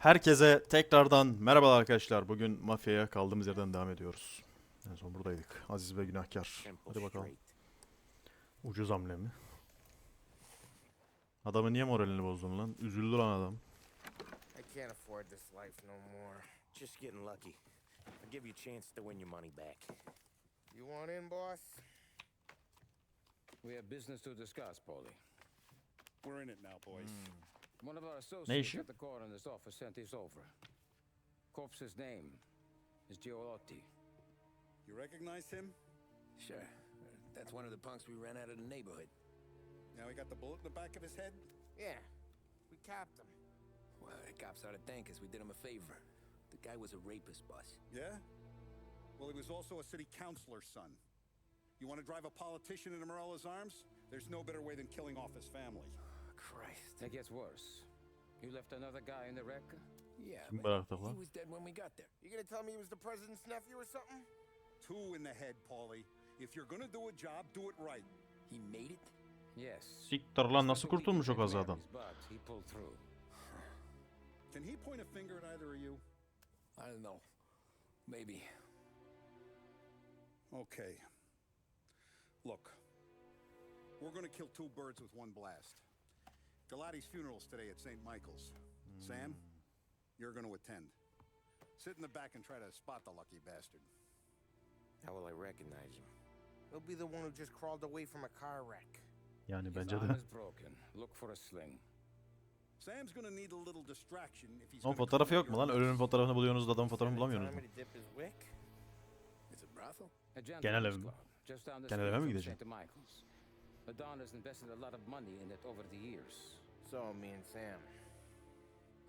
Herkese tekrardan merhabalar arkadaşlar. Bugün mafyaya kaldığımız yerden devam ediyoruz. En son buradaydık. Aziz ve günahkar. Hadi bakalım. Ucuz hamle mi? Adamın niye moralini bozdun lan? Üzüldü lan adam. I can't afford this life no more. Just getting lucky. I'll give you a chance to win your money back. You want in, boss? We have business to discuss, Paulie. We're in it now, boys. One of our associates işi? at the coroner's office sent this over. Corpse's name is Giolotti. You recognize him? Sure. That's one of the punks we ran out of the neighborhood. Now he got the bullet in the back of his head? Yeah. We capped him. Well, the cops ought to thank us. We did him a favor. The guy was a rapist, boss. Yeah? Well, he was also a city councilor's son. You want to drive a politician into Morella's arms? There's no better way than killing off his family. Christ. It gets worse. You left another guy in the wreck? Yeah, Kim bıraktı he lan? was dead when we got there. You gonna tell me he was the president's nephew or something? Two in the head, Paulie. If you're gonna do a job, do it right. He made it? Yes. Siktir lan nasıl kurtulmuş o kazadan? Mary's, But he pulled through. Can he point a finger at either of you? I don't know. Maybe. Okay. Look, we're gonna kill two birds with one blast. Galati's funeral's today at St. Michael's. Sam, you're gonna attend. Sit in the back and try to spot the lucky bastard. How will I recognize him? He'll be the one who just crawled away from a car wreck. Yani His bence arm de. is broken. Look for a sling. Sam's gonna need a little distraction if he's Onun gonna fotoğrafı yok mu your lan? Ölünün fotoğrafını buluyorsunuz da adamın fotoğrafını bulamıyorsunuz mu? to dip his wick? It's a brothel? A Genel gentleman's ev mi? club, just down the Genel street eve mi from gideceksin? St. Michael's. Madonna's invested a lot of money in it over the years. So, me and Sam.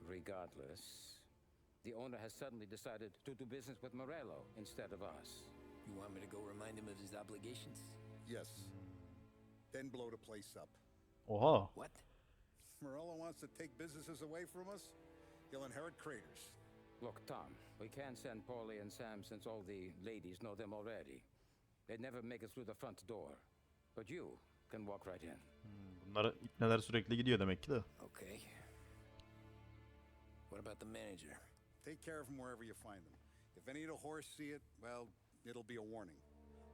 Regardless, the owner has suddenly decided to do business with Morello instead of us. You want me to go remind him of his obligations? Yes. Then blow the place up. Oha. What? Morello wants to take businesses away from us. He'll inherit craters. Look, Tom, we can't send Paulie and Sam since all the ladies know them already. They'd never make it through the front door. But you can walk right in. Bunlar ipneler sürekli gidiyor demek ki de. Okay. What about the manager? Take care of him wherever you find him. If any of the horse see it, well, it'll be a warning.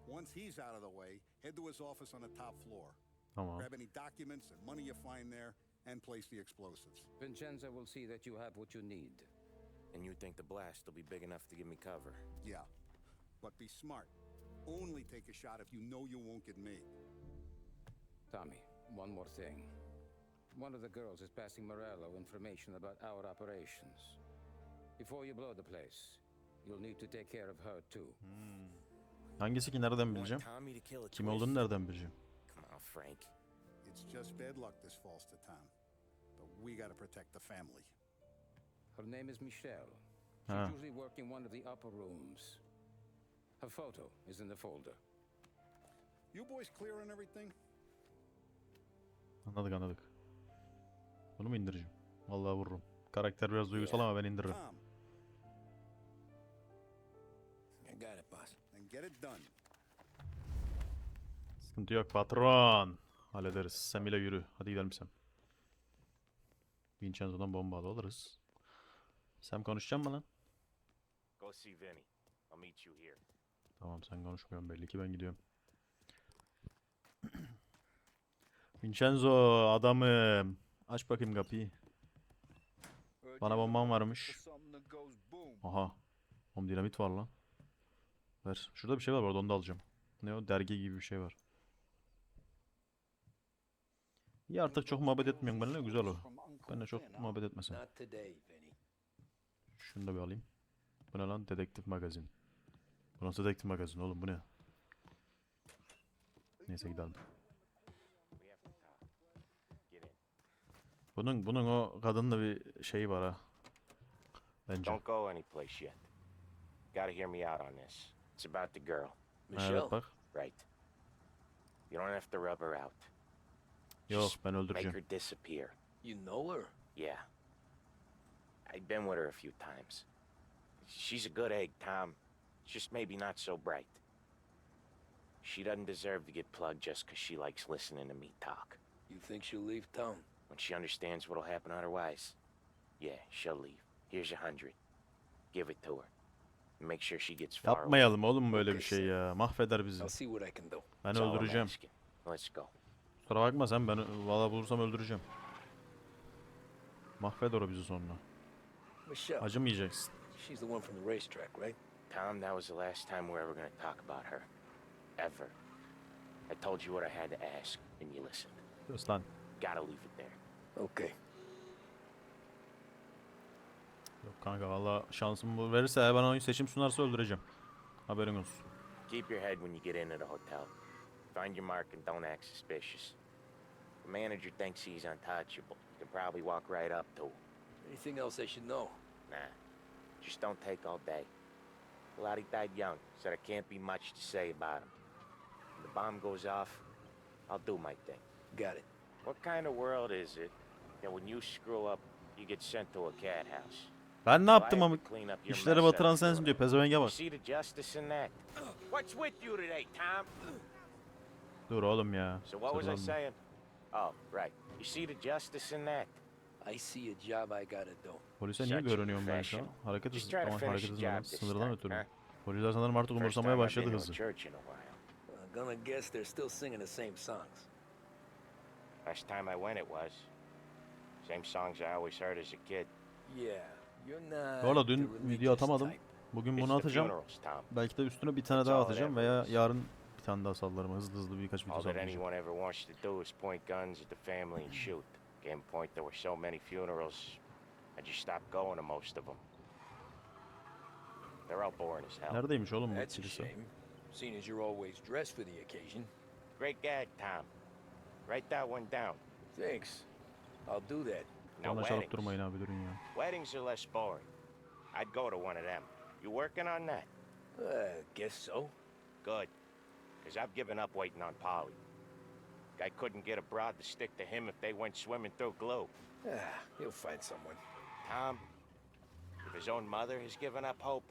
Once he's out of the way, head to his office on the top floor. Tamam. Grab any documents and money you find there, and place the explosives. Vincenzo will see that you have what you need. And you think the blast will be big enough to give me cover? Yeah. But be smart. Only take a shot if you know you won't get me. Tommy, one more thing. One of the girls is passing Morello information about our operations. Before you blow the place, you'll need to take care of her too. Hangisi ki nereden Want bileceğim? Tommy to kill a Kim twist? olduğunu nereden bileceğim? Come on, Frank. It's just bad luck this falls to Tom. But we gotta protect the family. Her name is Michelle. She's Ah. usually working one of the upper rooms. Her photo is in the folder. You boys clear on everything? Anladık anladık. Bunu mu indireceğim? Vallahi vururum. Karakter biraz duygusal ama ben indiririm. Tom, I got it, boss. and get it done. Sıkıntı yok patron. Hallederiz. Sen bile yürü. Hadi gidelim Sam. Vincenzo'dan bomba alırız. Sam konuşacak mı lan? Go see Vinny. I'll meet you here. Tamam sen konuşmuyorsun belli ki ben gidiyorum. Vincenzo adamım. Aç bakayım kapıyı. Bana bomban varmış. Aha. Oğlum dinamit var lan. Ver. Şurada bir şey var bu arada onu da alacağım. Ne o? Dergi gibi bir şey var. İyi artık çok muhabbet etmiyorum benimle güzel o. Ben de çok muhabbet Vinny. Şunu da bir alayım. Bu ne lan? Dedektif magazin. Bu nasıl dedektif magazin oğlum bu ne? Neyse gidelim. Bunun bunun o kadınla bir şeyi var ha. Bence. Don't go anyplace yet. Gotta hear me out on this. It's about the girl. Evet bak. Right. You don't have to rub her out. Yok Just ben Make öldüreceğim. her disappear. You know her? Yeah. I've been with her a few times. She's a good egg, Tom. Just maybe not so bright. She doesn't deserve to get plugged just 'cause she likes listening to me talk. You think she'll leave town? When she understands what'll happen otherwise, yeah, she'll leave. Here's a hundred. Give it to her. Make sure she gets far away. Yapmayalım oğlum böyle bir şey ya. Mahveder bizi. I'll see what I can do. Ben That's all I'm öldüreceğim. asking. Let's go. Kusura bakma sen ben valla bulursam öldüreceğim. Mahveder o bizi sonra. Michelle, Acımayacaksın. she's the one from the racetrack, right? Tom, that was the last time we're ever going to talk about her. Ever. I told you what I had to ask, and you listened. Sus lan. Gotta leave it there. Okay. Yok kanka valla şansım bu verirse eğer bana oyun seçim sunarsa öldüreceğim. Haberin olsun. Keep your head when you get into the hotel. Find your mark and don't act suspicious. The manager thinks he's untouchable. You can probably walk right up to him. Anything else I should know? Nah, just don't take all day. Lottie died young, so there can't be much to say about him. When the bomb goes off, I'll do my thing. Got it. What kind of world is it that when you screw up, you get sent to a cat house? Ben ne yaptım ama to clean up your işleri mess batıran sensin diyor. Pezevenge bak. see the justice in that? What's with you today, Tom? Dur oğlum ya. So what was I Sırlanma. saying? Oh, right. You see the justice in that? I see a job I gotta do. Polise niye görünüyorum ben şu an? Hareket Just hızı. try to Tamam finish hareket the hızından. job this Sınırdan ötürü. Polisler sanırım artık umursamaya başladı to a hızı. church in a while. I'm gonna guess they're still singing the same songs. Last time I went, it was. Same songs I always heard as a kid. Yeah, you're not. Bu arada the dün video atamadım. Bugün bunu atacağım. Belki de üstüne bir tane daha atacağım veya yarın bir tane daha sallarım. Hızlı hızlı birkaç video sallayacağım. Game point, there were so many funerals, I just stopped going to most of them. They're all boring as hell. Neredeymiş oğlum bu kilise? Seeing as you're always dressed for the occasion. Great gag, Tom. Write that one down. Thanks. I'll do that. Now, Bana çalıp weddings. durmayın abi durun ya. Weddings are less boring. I'd go to one of them. You working on that? Uh, guess so. Good. Because I've given up waiting on Polly. Guy couldn't get a broad to stick to him if they went swimming through glue. Ah, you'll find someone. Tom, if his own mother has given up hope,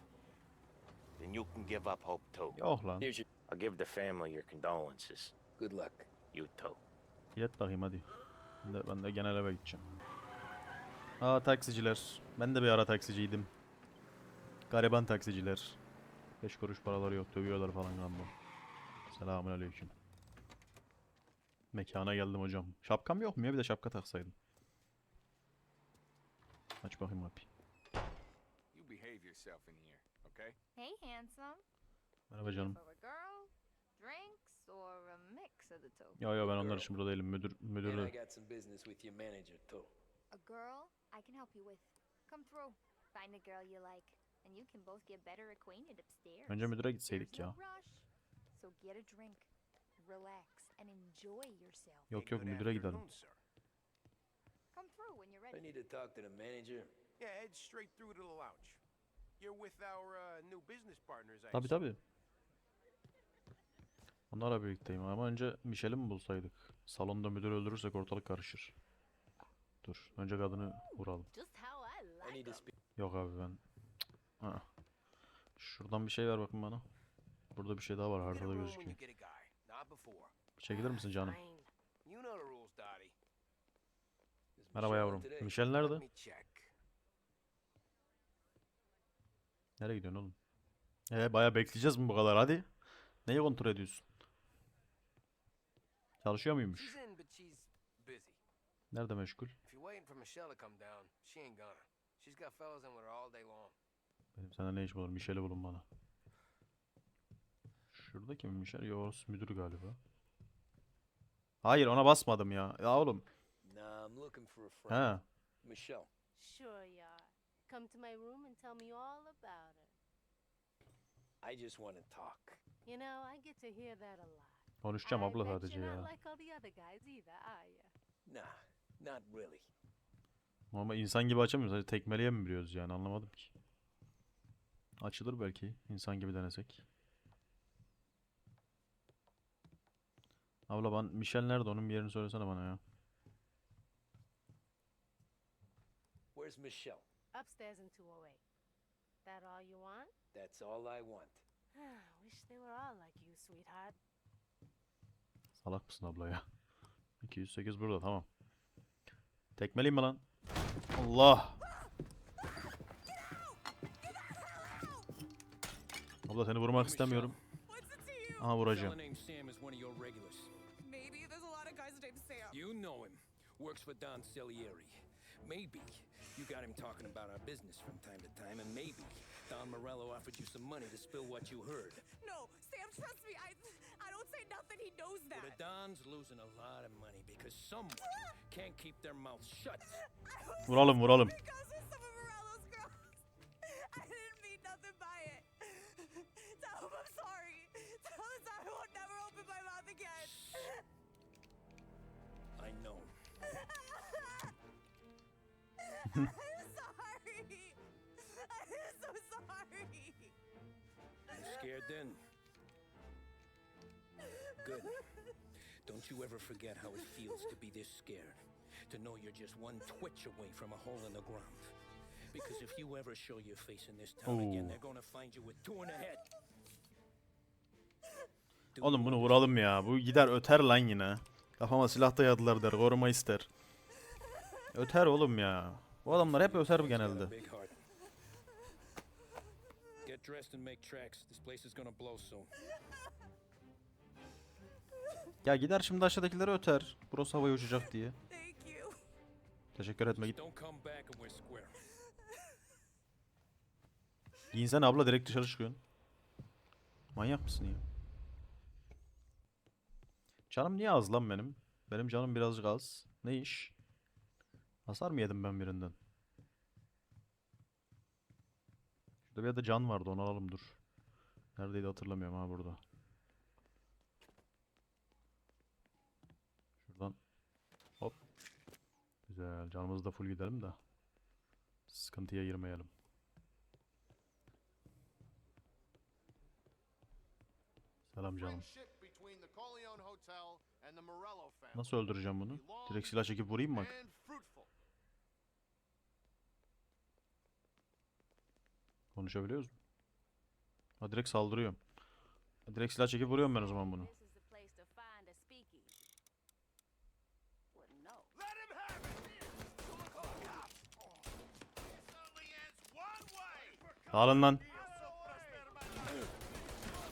then you can give up hope too. Yok lan. Here's your. I'll give the family your condolences. Good luck. You too. Yet bakayım hadi. Ben de, ben de genel eve gideceğim. Aa taksiciler. Ben de bir ara taksiciydim. Gariban taksiciler. 5 kuruş paraları yok. Dövüyorlar falan galiba. Selamun aleyküm. Mekana geldim hocam. Şapkam yok mu ya? Bir de şapka taksaydım. Aç bakayım kapıyı. You behave yourself in here, okay? Hey, handsome. Merhaba canım. For a girl, drinks, or a mix of the two? Yo yo ben onlar için burada değilim. Müdür, And I got some business with your manager too. A girl I can help you with. Come through. Find a girl you like, and you can both get better acquainted upstairs. Önce müdüre gitseydik There's no ya. rush. So get a drink, relax, and enjoy yourself. Yok yok müdüre gidelim. Come through when you're I ready. need to talk to the manager. Yeah, head straight through to the lounge. You're with our uh, new business partners, I Tabi assume. tabi. Onlarla birlikteyim ama önce Michel'i mi bulsaydık? Salonda müdür öldürürsek ortalık karışır. Dur. Önce kadını vuralım. Yok abi ben. Cık, aa. Şuradan bir şey ver bakın bana. Burada bir şey daha var haritada gözüküyor. Çekilir misin canım? Merhaba yavrum. Michel nerede? Nereye gidiyorsun oğlum? Ee bayağı bekleyeceğiz mi bu kadar hadi. Neyi kontrol ediyorsun? Çalışıyor muymuş? Nerede meşgul? Michelle. Benim sana ne işim olur? Michel'i bulun bana. Şurada kim Michel? Yo orası müdür galiba. Hayır ona basmadım ya. Ya oğlum. He. Michelle. Sure you are. Come to my room and tell me all about her. I just want to talk. You know, I get to hear that a lot. Konuşacağım abla sadece ya. Ama insan gibi açamıyoruz. Hadi tekmeleye mi biliyoruz yani anlamadım ki. Açılır belki. insan gibi denesek. Abla ben Michel nerede? Onun bir yerini söylesene bana ya. Where's Michelle? Upstairs in 208. That all you want? That's all I want. Wish they were all like you, sweetheart. Salak mısın abla ya? 208 burada tamam. Tekmeliyim mi lan? Allah! Abla seni vurmak istemiyorum. Aha vuracağım. You know him. Works for Don Celieri. Maybe you got him talking about our business from time to time, and maybe Don Morello offered you some money to spill what you heard. No, Sam, trust me. I say nothing. He knows Well, the that. Don's losing a lot of money because someone can't keep their mouth shut. I was Vuralım vuralım. because of some of Morello's girls. I didn't mean nothing by it. Tell him I'm sorry. Tell him I won't never open my mouth again. I know. I'm sorry. I'm so sorry. You scared then? Good. Don't you ever forget how it feels to be this scared. To know you're just one twitch away from a hole in the ground. Because if you ever show your face in this town again, Oo. they're gonna find you with two in the head. Oğlum bunu vuralım ya. Bu gider öter lan yine. Kafama silah dayadılar der. Koruma ister. Öter oğlum ya. Bu adamlar hep öter a genelde. big heart. Get dressed and make tracks. This place is gonna blow soon. Ya gider şimdi aşağıdakileri öter. Burası havaya uçacak diye. Teşekkür etme git. Giyinsene abla direkt dışarı çıkıyorsun. Manyak mısın ya? Canım niye az lan benim? Benim canım birazcık az. Ne iş? Hasar mı yedim ben birinden? Şurada bir yerde can vardı onu alalım dur. Neredeydi hatırlamıyorum ha burada. Şuradan. Hop. Güzel. Canımızı da full gidelim de. Sıkıntıya girmeyelim. Selam canım. Nasıl öldüreceğim bunu? Direkt silah çekip vurayım mı bak? Konuşabiliyoruz mu? Ha direkt saldırıyorum. Ha, direkt silah çekip vuruyorum ben o zaman bunu. This is the place to find a speakeasy. Well, no. Let him have it! Look, oh, God. It only ends one way! Dağılın lan.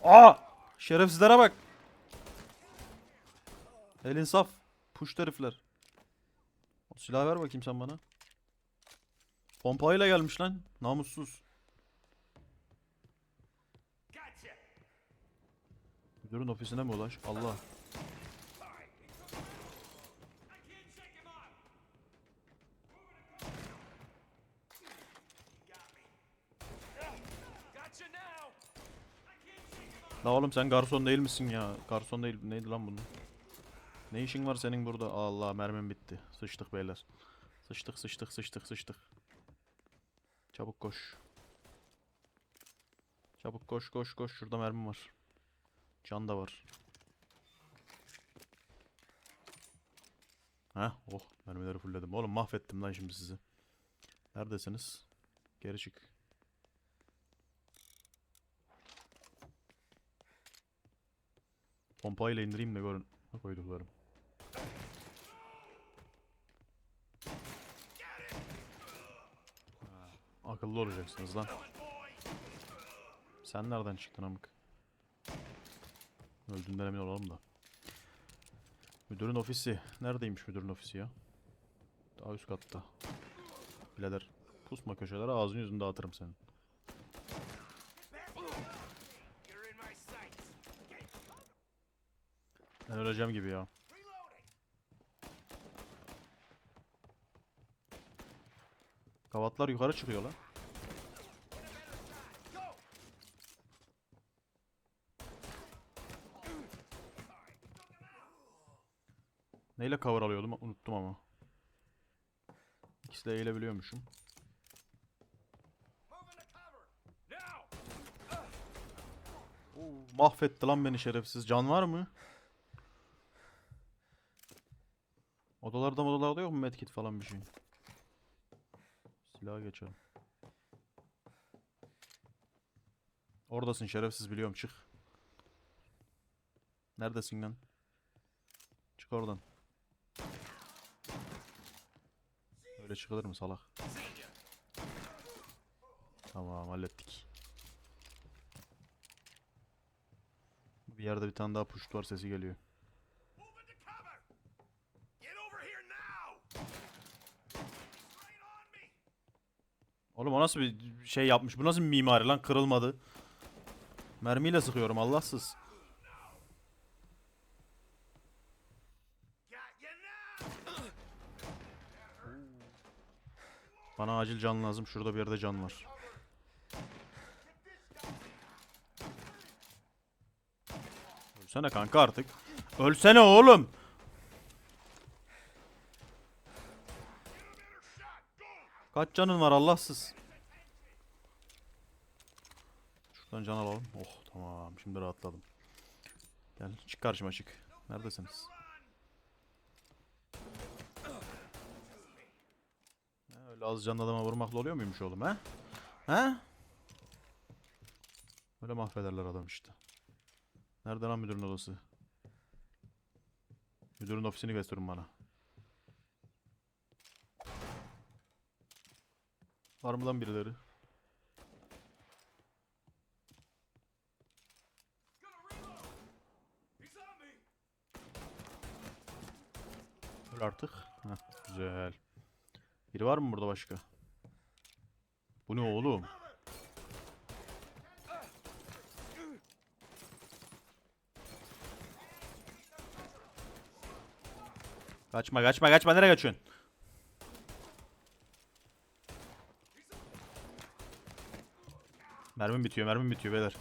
Aa! Şerefsizlere bak. Elin saf. Puş herifler. O silahı ver bakayım sen bana. Pompayla gelmiş lan. Namussuz. Müdürün ofisine mi ulaş? Allah. Oğlum sen garson değil misin ya? Garson değil. Neydi lan bunun? Ne işin var senin burada? Allah mermim bitti. Sıçtık beyler. Sıçtık sıçtık sıçtık sıçtık. Çabuk koş. Çabuk koş koş koş. Şurada mermi var. Can da var. Heh oh mermileri fullledim. Oğlum mahvettim lan şimdi sizi. Neredesiniz? Geri çık. Pompayla indireyim de görün. Koyduklarım. Akıllı olacaksınız lan. Sen nereden çıktın amık? Öldüğünden emin olalım da. Müdürün ofisi. Neredeymiş müdürün ofisi ya? Daha üst katta. Birader. Pusma köşelere ağzını yüzünü dağıtırım senin. You're in my sights. Ben öleceğim gibi ya. Kavatlar yukarı çıkıyor lan. Neyle cover alıyordum unuttum ama. İkisi de eğilebiliyormuşum. Oo, mahvetti lan beni şerefsiz. Can var mı? Odalarda odalarda yok mu medkit falan bir şey? Silaha geçelim. Oradasın şerefsiz biliyorum çık. Neredesin lan? Çık oradan. Öyle çıkılır mı salak? Tamam hallettik. Bir yerde bir tane daha push var sesi geliyor. Move into cover! Get over here now! Straight on me! Oğlum o nasıl bir şey yapmış? Bu nasıl bir mimari lan? Kırılmadı. Mermiyle sıkıyorum Allahsız. Bana acil can lazım. Şurada bir yerde can var. Ölsene kanka artık. Ölsene oğlum. Kaç canın var Allahsız. Şuradan can alalım. Oh tamam şimdi rahatladım. Gel çık karşıma çık. Neredesiniz? Ha, öyle az canlı adama vurmakla oluyor muymuş oğlum ha? Ha? Öyle mahvederler adam işte. Nerede lan müdürün odası? Müdürün ofisini gösterin bana. Var mı lan birileri? Öl artık. Heh, güzel. Biri var mı burada başka? Bu ne oğlum? Kaçma kaçma kaçma nereye kaçıyorsun? Mermim bitiyor mermim bitiyor beyler.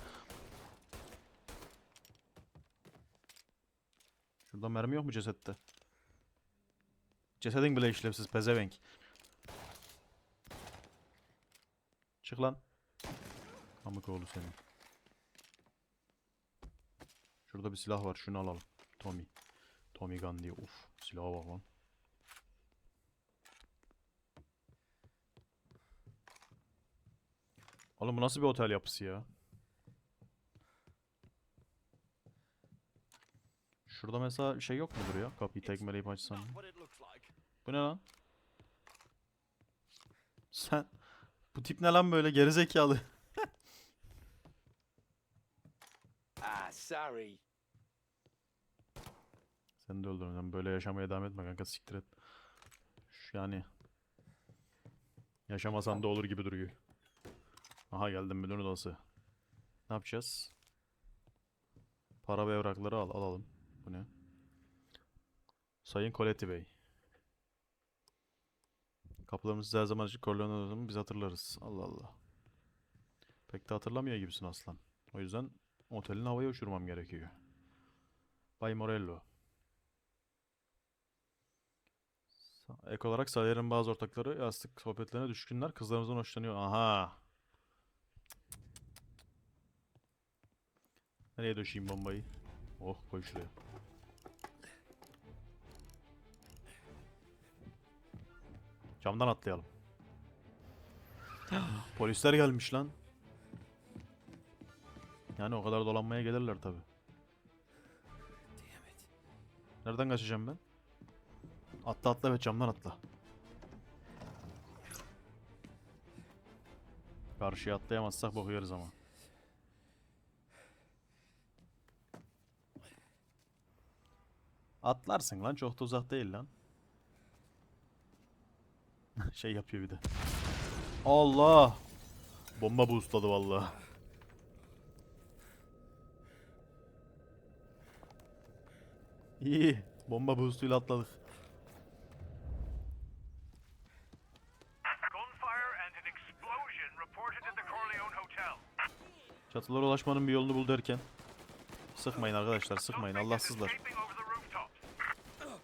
Şurada mermi yok mu cesette? Cesedin bile işlevsiz pezevenk. Çık lan. Amık oğlu senin. Şurada bir silah var şunu alalım. Tommy. Tommy gun diye. Uf silaha bak lan. Oğlum bu nasıl bir otel yapısı ya? Şurada mesela şey yok mudur ya? Kapıyı tekmeleyip açsam. Bu ne lan? Sen bu tip ne lan böyle gerizekalı? Ah, sorry. Sen de öldün. Sen böyle yaşamaya devam etme kanka siktir et. Şu yani. Yaşamasan da olur gibi duruyor. Aha geldim müdür odası. Ne yapacağız? Para ve evrakları al alalım. Bu ne? Sayın Coletti Bey. Kapılarımız her zaman açık. Corleone'u biz hatırlarız. Allah Allah. Pek de hatırlamıyor gibisin aslan. O yüzden otelin havaya uçurmam gerekiyor. Bay Morello. Ek olarak Salih'in bazı ortakları yastık sohbetlerine düşkünler. Kızlarımızdan hoşlanıyor. Aha. Nereye döşeyim bombayı? Oh koy şuraya. Camdan atlayalım. Polisler gelmiş lan. Yani o kadar dolanmaya gelirler tabi. Nereden kaçacağım ben? Atla atla ve camdan atla. Karşıya atlayamazsak boku yeriz ama. Atlarsın lan çok da uzak değil lan. şey yapıyor bir de. Allah! Bomba boostladı vallahi. İyi. Bomba boostuyla atladık. Çatılara ulaşmanın bir yolunu bul derken. Sıkmayın arkadaşlar sıkmayın Allahsızlar. escaping over the rooftops. Allahsızlık yapmayın sıkmayın. Get him before he's back on street level. Throw some flames!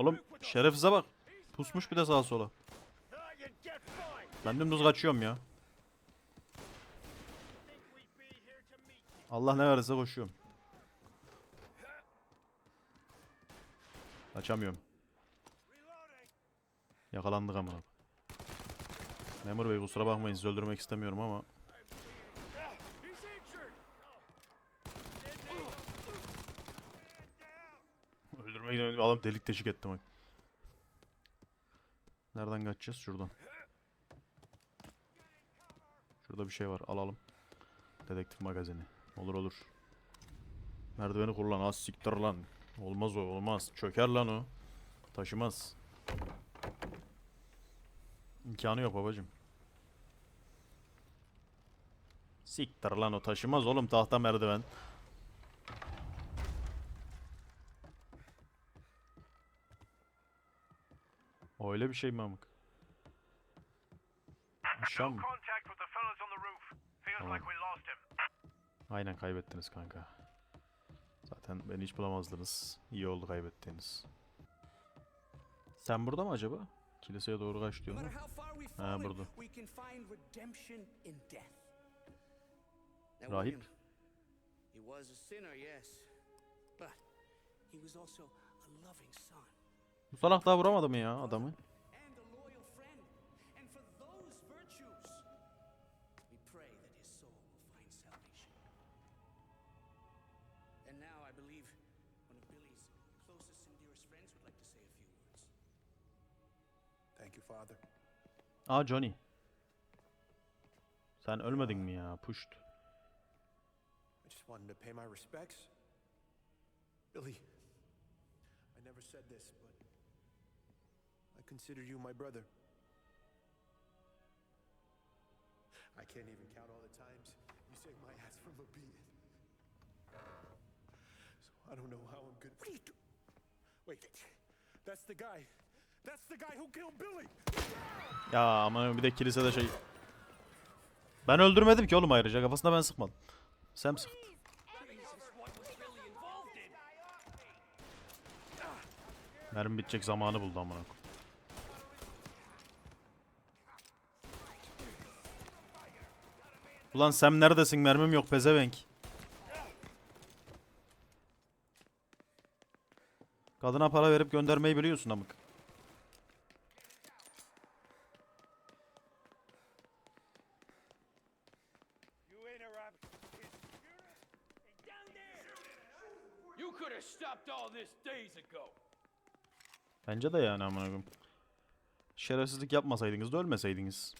Oğlum şerefsize bak. Pusmuş bir de sağa sola. Ben dümdüz kaçıyorum ya. Allah ne verirse koşuyorum. Kaçamıyorum. Yakalandık ama. Memur bey kusura bakmayın sizi öldürmek istemiyorum ama istemiyorum. Adam delik deşik etti bak. Nereden kaçacağız? Şuradan. Şurada bir şey var. Alalım. Dedektif magazini. Olur olur. Merdiveni kullan. Az siktir lan. Olmaz o olmaz. Çöker lan o. Taşımaz. İmkanı yok babacım. Siktir lan o taşımaz oğlum tahta merdiven. Öyle bir şey mi amık? Aşağı mı? Tamam. Aynen kaybettiniz kanka. Zaten beni hiç bulamazdınız. İyi oldu kaybettiğiniz. Sen burada mı acaba? Kiliseye doğru kaç diyor. we've Ha burada. Rahip. He was a sinner, yes, but he was also a loving son Bu salak daha vuramadı mı ya adamı? Aa Johnny. Sen ölmedin mi ya? Pushed. I just wanted to pay my respects. Billy, I never said this, but consider you my brother. I can't even count all the times you saved my ass from a beating. So I don't know how I'm gonna. What are you do? Wait, that's the guy. That's the guy who killed Billy. Ya ama bir de kilisede şey... Ben öldürmedim ki oğlum ayrıca. Kafasına ben sıkmadım. Sen sıktın. Mermi bitecek zamanı buldu amına koyayım. Ulan Sam neredesin? Mermim yok pezevenk. Kadına para verip göndermeyi biliyorsun amık. Bence de yani amına koyayım. Şerefsizlik yapmasaydınız da ölmeseydiniz.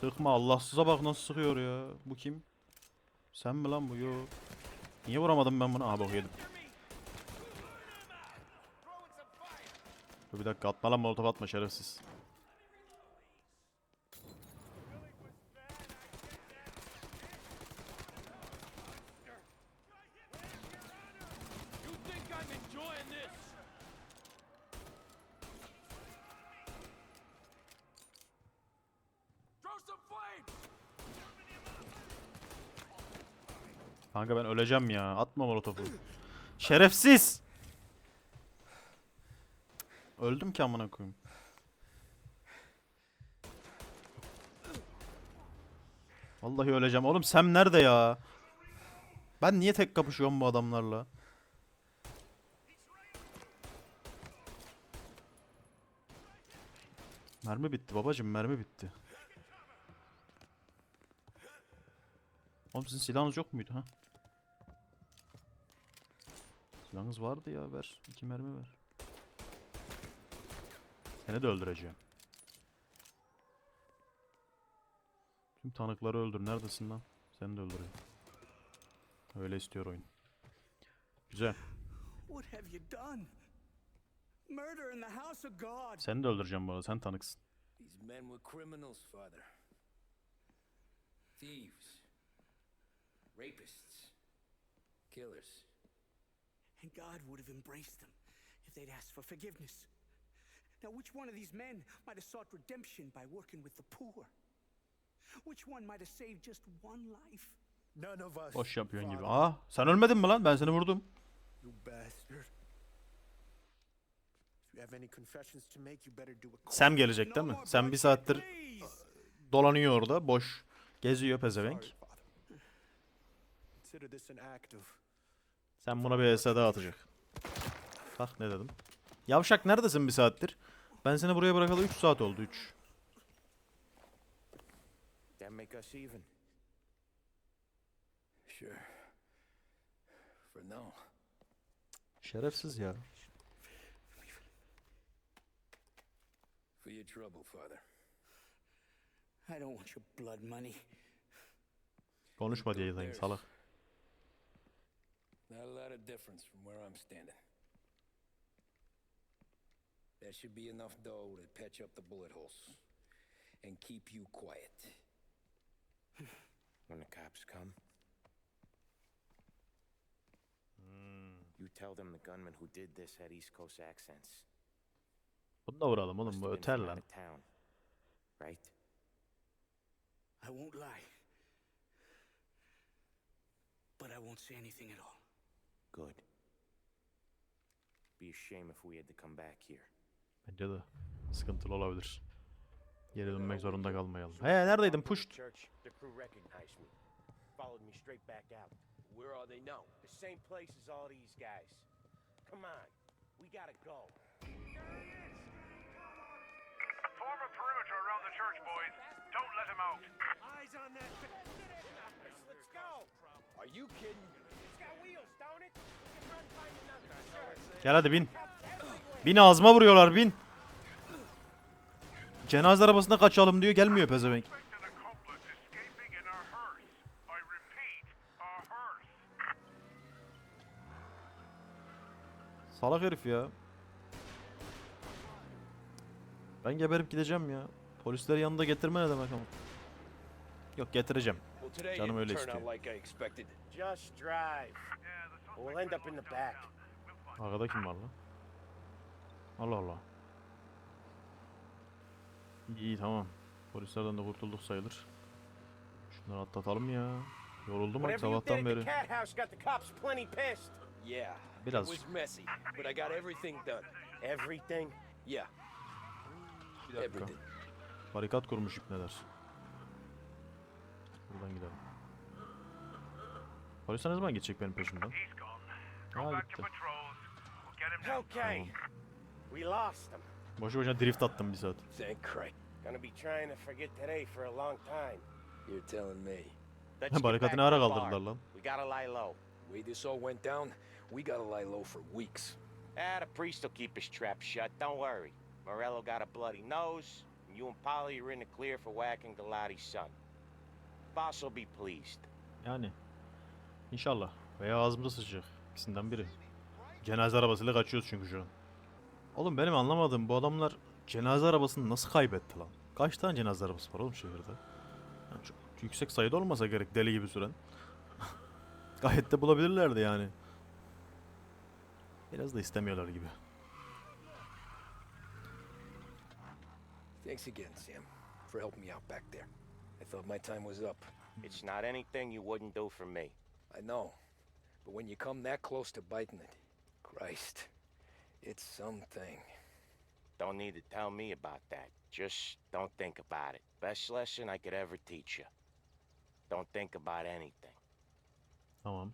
Sıkma Allahsıza bak nasıl sıkıyor ya. Bu kim? Sen mi lan bu? Yo. Niye vuramadım ben bunu? Aha bok yedim. Bir dakika atma lan molotof atma şerefsiz. You think I'm enjoying this? Throw some flames! Kanka ben öleceğim ya. Atma molotofu. Şerefsiz. Öldüm ki amına koyayım. Vallahi öleceğim. Oğlum Sam nerede ya? Ben niye tek kapışıyorum bu adamlarla? Mermi bitti babacım mermi bitti. Oğlum sizin silahınız yok muydu ha? Silahınız vardı ya ver. iki mermi ver. Seni de öldüreceğim. Tüm tanıkları öldür. Neredesin lan? Seni de öldüreyim. Öyle istiyor oyun. Güzel. What have you done? Murder in the house of God. Seni de öldüreceğim bu arada. Sen tanıksın. These men were criminals, Father. Thieves. Rapists. Killers. And God would have embraced them if they'd asked for forgiveness. Now, which one of these men might have sought redemption by working with the poor? Which one might have saved just one life? None of us. Boş yapıyorsun gibi. Aa, sen ölmedin mi lan? Ben seni vurdum. You bastard. If you have any confessions to make, you better do it. Sam gelecek değil mi? Sam bir saattir dolanıyor orada. Boş. Geziyor pezevenk. Consider this an act of Sen buna bir ES daha atacak. Bak ne dedim. Yavşak neredesin bir saattir? Ben seni buraya bırakalı 3 saat oldu 3. That make us even. Sure. For now. Şerefsiz ya. For your trouble, Father. I don't want your blood money. Konuşma diye salak. Not a lot of difference from where I'm standing. That should be enough dough to patch up the bullet holes. And keep you quiet. When the cops come, you tell them the gunman who did this had East Coast accents. Bunu da vuralım oğlum Must bu have been öter from out lan. of town, right? I won't lie. But I won't say anything at all. Good. Be a shame if we had to come back here. Bence de sıkıntılı olabilir. Geri dönmek zorunda kalmayalım. He neredeydin? Puşt. Church, the crew recognized me. Followed me straight back out. Where are they now? The same place as all these guys. Come on, we gotta go. Form a perimeter around the church, boys. Don't let him out. Eyes on that. Let's go. Are you kidding? Gel hadi bin. Bin ağzıma vuruyorlar bin. Cenaze arabasında kaçalım diyor gelmiyor pezevenk. Salak herif ya. Ben geberip gideceğim ya. Polisleri yanında getirme ne demek ama. Yok getireceğim. Canım öyle istiyor. We'll end up in the back. Arkada kim var lan? Allah Allah. İyi, iyi tamam. Polislerden de kurtulduk sayılır. Şunları atlatalım ya. Yoruldum did sabahtan beri. Yeah. Biraz. It was messy, but I got everything done. Everything? Yeah. Bir dakika. Everything. Barikat kurmuş ipneler. Buradan gidelim. Polisler ne zaman geçecek benim peşimden? To gitti. Okay. We lost him. Boşu boşuna drift attım bir saat. Thank Christ. Gonna be trying to forget today for a long time. You're telling me. Ne to ara kaldırdılar lan? We gotta lie low. The way this all went down, we gotta lie low for weeks. Ah, the priest will keep his trap shut. Don't worry. Morello got a bloody nose, and you and Polly are in the clear for whacking Galati's son. Boss will be pleased. Yani. İnşallah. Veya ağzımıza sıçacak. İkisinden biri. Cenaze arabasıyla kaçıyoruz çünkü şu an. Oğlum benim anlamadığım bu adamlar cenaze arabasını nasıl kaybetti lan? Kaç tane cenaze arabası var oğlum şehirde? Yani çok yüksek sayıda olmasa gerek deli gibi süren. Gayet de bulabilirlerdi yani. Biraz da istemiyorlar gibi. Thanks again, Sam, for helping me out back there. I thought my time was up. It's not anything you wouldn't do for me. I know. But when you come that close to biting it, Christ, it's something. Don't need to tell me about that. Just don't think about it. Best lesson I could ever teach you. Don't think about anything. Tamam.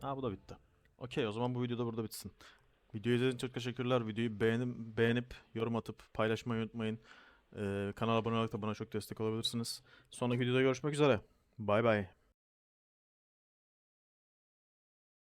Ha bu da bitti. Okey o zaman bu video da burada bitsin. Videoyu izlediğiniz için çok teşekkürler. Videoyu beğenip, beğenip yorum atıp paylaşmayı unutmayın. Ee, kanala abone olarak da bana çok destek olabilirsiniz. Sonraki videoda görüşmek üzere. Bay bay.